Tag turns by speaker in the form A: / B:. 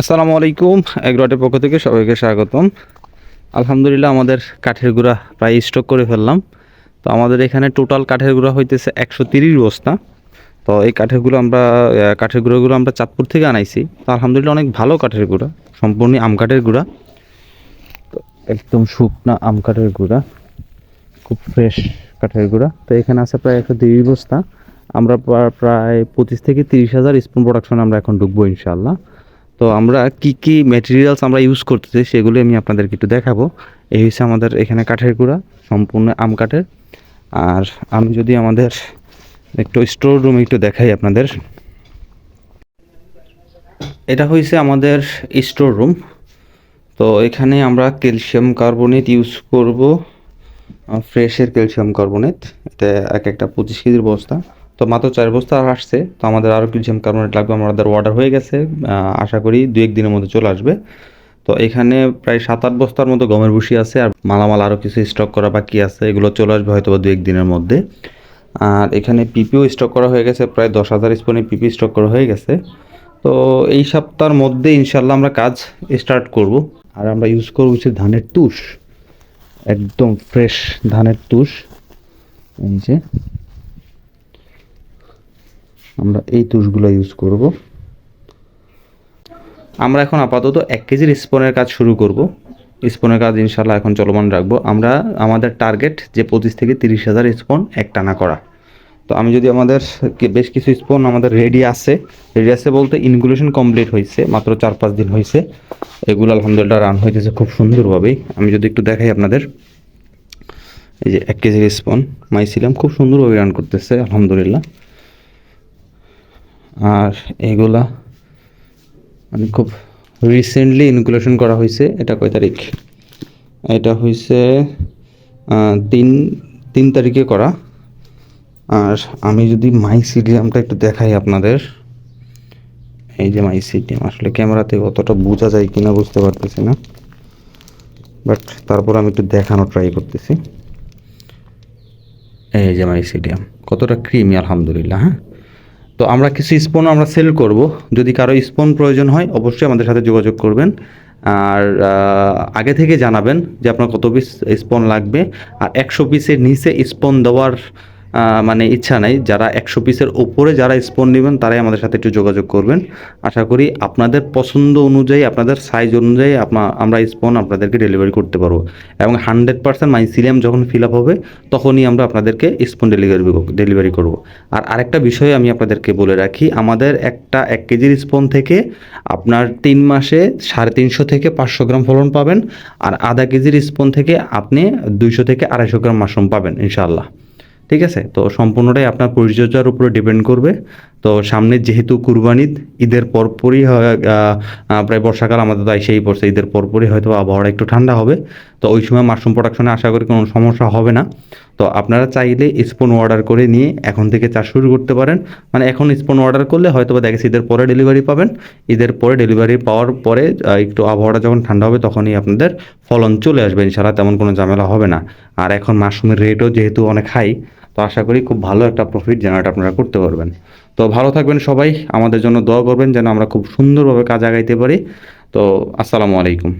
A: আসসালামু আলাইকুম এগ্রোটের পক্ষ থেকে সবাইকে স্বাগতম। আলহামদুলিল্লাহ আমাদের কাঠের গুঁড়া প্রায় স্টক করে ফেললাম। তো আমাদের এখানে টোটাল কাঠের গুঁড়া হইতেছে একশো তিরিশ বস্তা। তো এই কাঠের গুঁড়ো আমরা কাঠের গুঁড়োগুলো আমরা চাঁদপুর থেকে আনাইছি। তো আলহামদুলিল্লাহ অনেক ভালো কাঠের গুঁড়া, সম্পূর্ণ আম কাঠের গুঁড়া। তো একদম শুকনা আম কাঠের গুঁড়া, খুব ফ্রেশ কাঠের গুঁড়া। তো এখানে আছে প্রায় একশো তিরিশ বস্তা। আমরা প্রা- প্রায় পঁচিশ থেকে তিরিশ হাজার স্পুন প্রোডাকশন আমরা এখন ঢুকবো ইনশাল্লাহ তো আমরা কি কি ম্যাটেরিয়ালস আমরা ইউজ করতেছি সেগুলি আমি আপনাদেরকে একটু দেখাবো। এই হচ্ছে আমাদের এখানে কাঠের গুঁড়া, সম্পূর্ণ আম কাঠের। আর আমি যদি আমাদের একটু স্টোর রুম একটু দেখাই আপনাদের। এটা হয়েছে আমাদের স্টোর রুম তো এখানে আমরা ক্যালসিয়াম কার্বনেট ইউজ করব ফ্রেশের ক্যালসিয়াম কার্বনেট এটা এক একটা পঁচিশ কেজির বস্তা। তো মাত্র চার বস্তা আর আসছে, তো আমাদের আরও ক্যালসিয়াম কার্বনেট লাগবে আমাদের অর্ডার হয়ে গেছে আশা করি দু এক দিনের মধ্যে চলে আসবে। তো এখানে প্রায় সাত আট বস্তার মতো গমের ভুসি আছে, আর মালামাল আরও কিছু স্টক করা বাকি আছে, এগুলো চলে আসবে হয়তো দু এক দিনের মধ্যে। আর এখানে পিপিও স্টক করা হয়ে গেছে, প্রায় দশ হাজার স্পনে পিপি স্টক করা হয়ে গেছে। তো এই সপ্তাহের মধ্যে ইনশাল্লাহ আমরা কাজ স্টার্ট করব। আর আমরা ইউজ করব হচ্ছে ধানের তুষ, একদম ফ্রেশ ধানের তুষ। এই যে আমরা এই তুষগুলো ইউজ করব। আমরা এখন আপাতত এক কেজির স্পনের কাজ শুরু করব। স্পনের কাজ ইনশাল্লাহ এখন চলমান রাখব। আমরা আমাদের টার্গেট যে পঁচিশ থেকে তিরিশ হাজার স্পন এক টানা করা। তো আমি যদি আমাদের বেশ কিছু স্পন আমাদের রেডি আছে। রেডি আছে বলতে ইনগুলেশন কমপ্লিট হয়েছে, মাত্র চার পাঁচ দিন হয়েছে। এগুলো আলহামদুলিল্লাহ রান হইতেছে খুব সুন্দরভাবেই। আমি যদি একটু দেখাই আপনাদের। এই যে এক কেজির স্পন মাইছিলাম খুব সুন্দরভাবে রান করতেছে, আলহামদুলিল্লাহ। আর এগুলা মানে খুব রিসেন্টলি ইনকুলেশন করা হয়েছে এটা কয় তারিখ? এটা হয়েছে তিন তিন তারিখে করা। আর আমি যদি মাই সিডিয়ামটা একটু দেখাই আপনাদের। এই যে মাই সিডিয়াম আসলে ক্যামেরাতে অতটা বোঝা যায় কিনা বুঝতে পারতেছি না। বাট তারপর আমি একটু দেখানো ট্রাই করতেছি। এই যে মাই সিডিয়াম কতটা ক্রিমি আলহামদুলিল্লাহ হ্যাঁ? তো আমরা কিছু স্পন আমরা সেল করব। যদি কারও স্পন প্রয়োজন হয়, অবশ্যই আমাদের সাথে যোগাযোগ করবেন। আর আগে থেকে জানাবেন যে আপনার কত পিস স্পন লাগবে। আর একশো পিসের নিচে স্পন দেওয়ার মানে ইচ্ছা নাই। যারা একশো পিসের ওপরে যারা স্পন নেবেন, তারাই আমাদের সাথে একটু যোগাযোগ করবেন। আশা করি আপনাদের পছন্দ অনুযায়ী, আপনাদের সাইজ অনুযায়ী আপনা আমরা স্পন আপনাদেরকে ডেলিভারি করতে পারব। এবং হান্ড্রেড পার্সেন্ট মাইসিলিয়াম যখন ফিল আপ হবে, তখনই আমরা আপনাদেরকে স্পন ডেলিভারি ডেলিভারি করব। আর আরেকটা বিষয় আমি আপনাদেরকে বলে রাখি, আমাদের একটা এক কেজির স্পন থেকে আপনার তিন মাসে সাড়ে তিনশো থেকে পাঁচশো গ্রাম ফলন পাবেন। আর আধা কেজির স্পন থেকে আপনি দুইশো থেকে আড়াইশো গ্রাম মাশরুম পাবেন, ইনশাআল্লাহ। ঠিক আছে? তো সম্পূর্ণটাই আপনার পরিচর্যার উপরে ডিপেন্ড করবে। তো সামনে যেহেতু কুরবানিদ ঈদের পরপরই প্রায় বর্ষাকাল আমাদের তো সেই পড়ছে, ঈদের পরপরই হয়তো আবহাওয়াটা একটু ঠান্ডা হবে। তো ওই সময় মাশরুম প্রোডাকশনে আশা করি কোনো সমস্যা হবে না। তো আপনারা চাইলে স্পুন অর্ডার করে নিয়ে এখন থেকে চাষ শুরু করতে পারেন। মানে এখন স্পুন অর্ডার করলে হয়তো বা দেখেছি ঈদের পরে ডেলিভারি পাবেন। ঈদের পরে ডেলিভারি পাওয়ার পরে একটু আবহাওয়াটা যখন ঠান্ডা হবে তখনই আপনাদের ফলন চলে আসবে। ইনশাআল্লাহ তেমন কোনো ঝামেলা হবে না। আর এখন মাশরুমের রেটও যেহেতু অনেক হাই তো আশা করি খুব ভালো একটা প্রফিট জেনারেট আপনারা করতে পারবেন। তো ভালো থাকবেন সবাই, আমাদের জন্য দোয়া করবেন যেন আমরা খুব সুন্দরভাবে কাজ আগাইতে পারি। তো আসসালামু আলাইকুম।